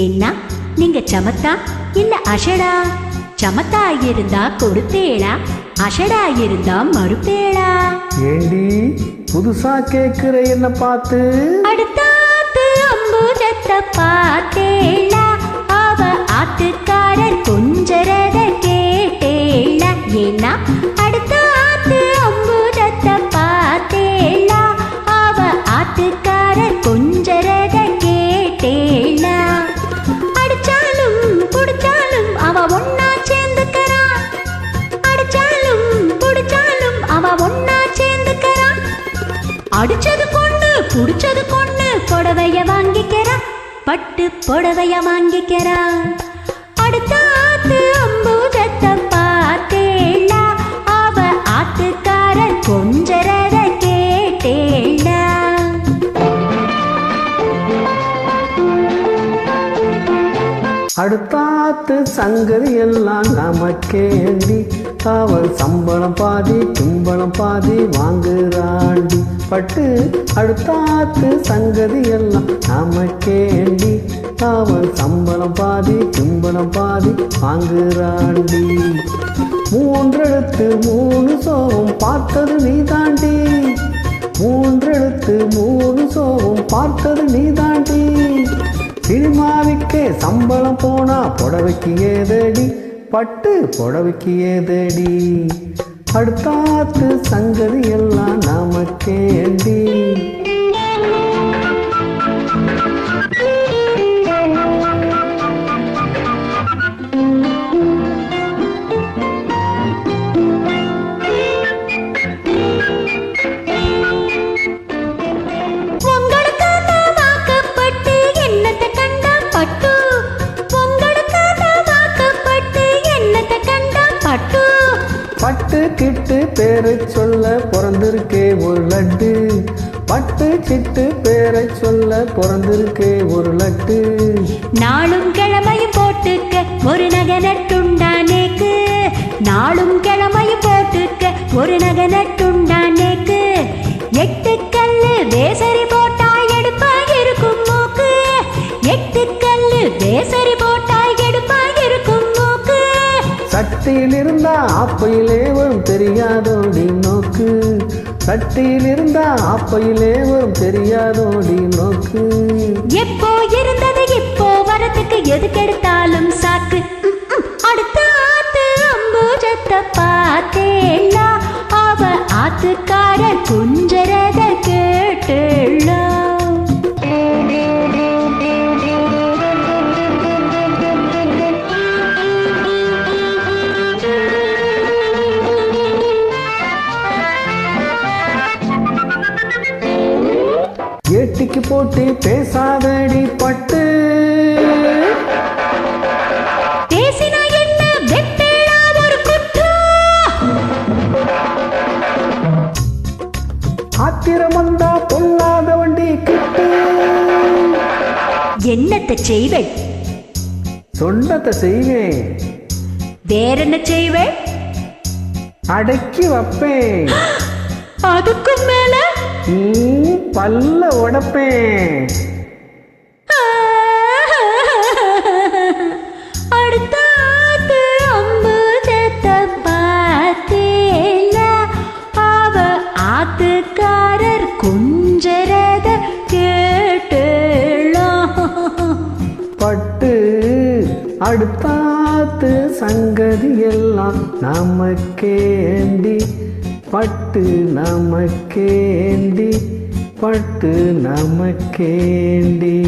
ஏன்னா நீங்க சமத்தா? இல்ல அஷடா சமத்தா இருந்தா கொடுப்பேளா அஷடா இருந்தா மறுப்பேளா? ஏண்டி? புதுசா கேக்குற என்ன பார்த்து? அடுத்தாத்து அம்புஜத்தை பார்த்தேளா? அவ ஆத்துக்காரர் கொஞ்சரத கேட்டேளா? ஏன்னா பட்டு புடவைய வாங்கிக்கிறா. அடுத்த ஆத்து அம்பூஜத்தை பார்த்தேண்டா அவ ஆத்துக்காரன் கொஞ்சரத கேட்டேண்டா அடுத்தாத்து சங்கதி எல்லாம் நமக்கேண்டி. அவள் சம்பளம் பாதி தும்பளம் பாதி வாங்குறான் பட்டு அடுத்தாத்து சங்கதி எல்லாம் நமக்கேண்டி அவன் சம்பளம் பாதி தும்பளம் பாதி வாங்குறாண்டி. மூன்றெழுத்து மூணு சோகம் பார்த்தது நீ தாண்டி மூன்றெழுத்து மூணு சோகம் பார்த்தது நீ தாண்டி சினிமாவுக்கே சம்பளம் போனா புடவைக்கு ஏதடி? பட்டு புடவைக்கு ஏதடி? அடுத்தாத்து சங்கதி எல்லாம் நமக்கேண்டி பட்டு கிட்டு பேரை சொல்ல பிறந்திருக்கே ஒரு லட்டு. பட்டு சிட்டு பேரை சொல்ல பிறந்திருக்கே ஒரு லட்டு. நாளும் கிழமையும் போட்டுக்க ஒரு நகை நட்டுண்டானேக்கு நாளும் கிழமையும் போட்டுக்க ஒரு நகை நட்டுண்டானேக்கு எட்டு கல்லு வேசரி போட்டா எடுப்பா இருக்கும் மூக்கு. எட்டு கல்லு வேசரி போ சட்டியில் இருந்தா அப்பையிலே வரும் நீ நோக்கு? சட்டியில் இருந்தா அப்பையிலே வரும் தெரியாதோடி நோக்கு? எப்போ இருந்தது இப்போ வரத்துக்கு எதுக்கெடுத்தாலும் சாக்கு ஏட்டிக்கு போட்டு பேசாதடி பட்டு. என்ன? ஆத்திரம் வந்தா பொல்லாத வண்டி கிட்டு. என்னத்தை செய்வேன்? சொன்னத்தை செய்வேன் வேறென்ன செய்வேன்? அடக்கி வைப்பேன். அதுக்கும் மேல? ம், பல்ல உடைப்பேன் ஆத்துக்காரர் குஞ்சரத கேட்டேளாம் பட்டு அடுத்தாத்து சங்கதி எல்லாம் நமக்கேண்டி பட்டு நமக்கேண்டி பட்டு நமக்கேண்டி.